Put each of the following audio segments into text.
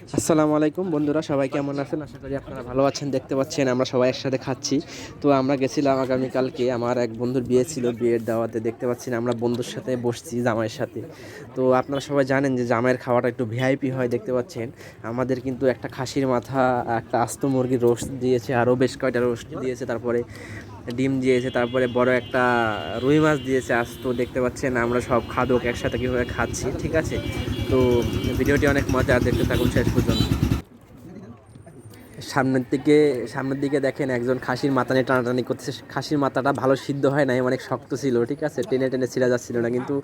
আসসালামু আলাইকুম বন্ধুরা, সবাই কেমন আছেন? আশা করি আপনারা ভালো আছেন, দেখতে পাচ্ছেন, আমরা সবাই একসাথে খাচ্ছি। তো আমরা গেছিলাম আগামীকালকে, আমার এক বন্ধুর বিয়ে ছিল, বিয়ের দাওয়াতে, দেখতে পাচ্ছেন আমরা বন্ধুর সাথে বসছি জামাইয়ের সাথে। তো আপনারা সবাই জানেন যে জামাইয়ের খাওয়াটা একটু ভিআইপি হয়, দেখতে পাচ্ছেন। আমাদের কিন্তু একটা খাসির মাথা, একটা আস্ত মুরগির রোস্ট দিয়েছে, আরও বেশ কয়টা রোস্ট দিয়েছে, তারপরে ডিম দিয়েছে, তারপরে বড় একটা রুই মাছ দিয়েছে আস্ত দেখতে পাচ্ছেন আমরা সব খাদক একসাথে কীভাবে খাচ্ছি, ঠিক আছে? তো ভিডিওটি অনেক মজা, দেখতে থাকুন শেষ পর্যন্ত। সামনের দিকে সামনের দিকে দেখেন একজন খাসির মাথা নিয়ে টানাটানি করতেছে খাসির মাথাটা ভালো সিদ্ধ হয় নাই, অনেক শক্ত ছিল, ঠিক আছে? টেনে টেনে ছিঁড়া যাচ্ছিল না, কিন্তু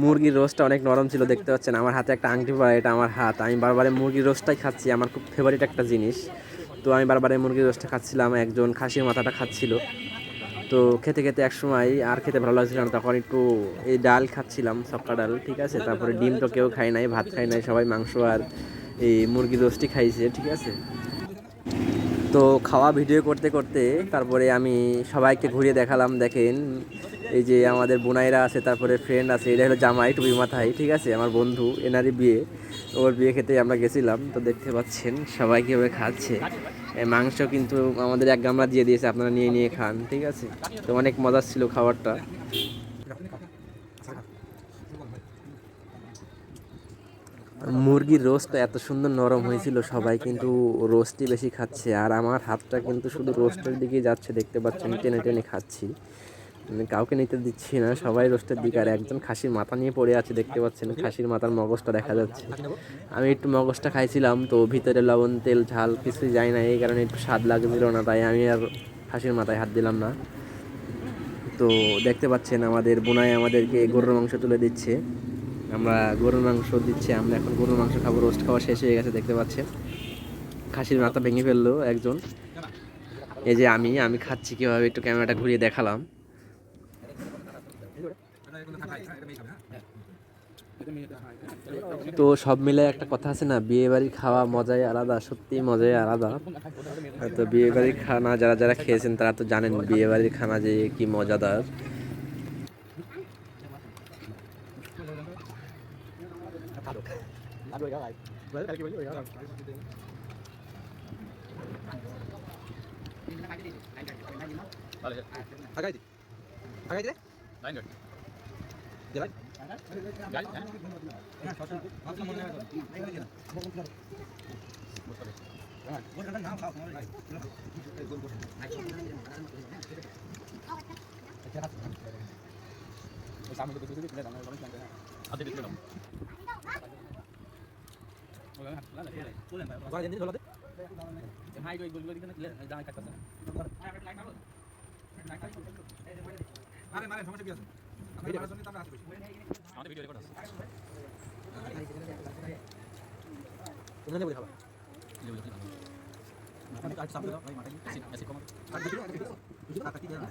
মুরগির রোস্টটা অনেক নরম ছিল, দেখতে পাচ্ছেন? আমার হাতে একটা আংটি পরা এটা আমার হাত, আমি বারবারে মুরগির রোস্টটাই খাচ্ছি, আমার খুব ফেভারিট একটা জিনিস। তো আমি বারবারে মুরগির রোস্টটা খাচ্ছিলাম, একজন খাসির মাথাটা খাচ্ছিল। তো খেতে খেতে এক সময় আর খেতে ভালো লাগছিল না। তখন একটু এই ডাল খাচ্ছিলাম, সবকা ডাল, ঠিক আছে? তারপরে ডিম তো কেউ খাই নাই, ভাত খাই নাই, সবাই মাংস আর এই মুরগি রোস্টি খাইছে, ঠিক আছে? তো খাওয়া ভিডিও করতে করতে তারপরে আমি সবাইকে ঘুরিয়ে দেখালাম, দেখেন এই যে আমাদের বোনাইরা আছে, তারপরে ফ্রেন্ড আছে এটা হলো জামাই টুপি মাথায়, ঠিক আছে? আমার বন্ধু, এনারই বিয়ে। ওর বিয়ে খেতে আমরা গেছিলাম, তো দেখতে পাচ্ছেন সবাই কীভাবে খাচ্ছে। মাংস কিন্তু আমাদের এক গামলা দিয়ে দিয়েছে, আপনারা নিয়ে নিয়ে খান, ঠিক আছে? তো অনেক মজার ছিল খাবারটা। মুরগির রোস্টটা এত সুন্দর নরম হয়েছিল, সবাই কিন্তু রোস্টই বেশি খাচ্ছে। আর আমার হাতটা কিন্তু শুধু রোস্টের দিকেই যাচ্ছে, দেখতে পাচ্ছেন, টেনে টেনে খাচ্ছি। কাউকে নিতে দিচ্ছি না, সবাই রোস্টের দিকে। আর একজন খাসির মাথা নিয়ে পড়ে আছে, দেখতে পাচ্ছেন, খাসির মাথার মগজটা দেখা যাচ্ছে। আমি একটু মগজটা খাইছিলাম, তো ভিতরে লবণ, তেল, ঝাল কিছুই যায় না, এই কারণে একটু স্বাদ লাগছিল না, তাই আমি আর খাসির মাথায় হাত দিলাম না। তো দেখতে পাচ্ছেন, আমাদের বোনায় আমাদেরকে গরুর মাংস তুলে দিচ্ছে। আমরা গরুর মাংস দিচ্ছে, আমরা এখন গরুর মাংস খাব, রোস্ট খাওয়া শেষ হয়ে গেছে, দেখতে পাচ্ছেন। খাসির মাথা ভেঙে ফেলল একজন। এই যে আমি আমি খাচ্ছি, কীভাবে একটু ক্যামেরাটা ঘুরিয়ে দেখালাম। তো সব মিলে একটা কথা আছে না বিয়ে বাড়ির খাওয়া মজাই আলাদা, সত্যি মজাই আলাদা। তো বিয়ে বাড়ির খানা যারা যারা খেয়েছেন তারা তো জানেন বিয়ে বাড়ির খানা যে কি মজাদার। লাইন গাড়ি দিলাই গাড়ি আদে দিতে দাও ওরা দিন ধরে দে হাই কই বলব দিকে না দাঁড়ায় কাটছে আরে মারে সমস্যা কি আছে আমাদের ভিডিও রেকর্ড আছে তোমরা নেবে খাবা আমি কাট সামনে দাও ভাই মাথায় এসি এসি কম আর দেখি দেখি কাটি দেনা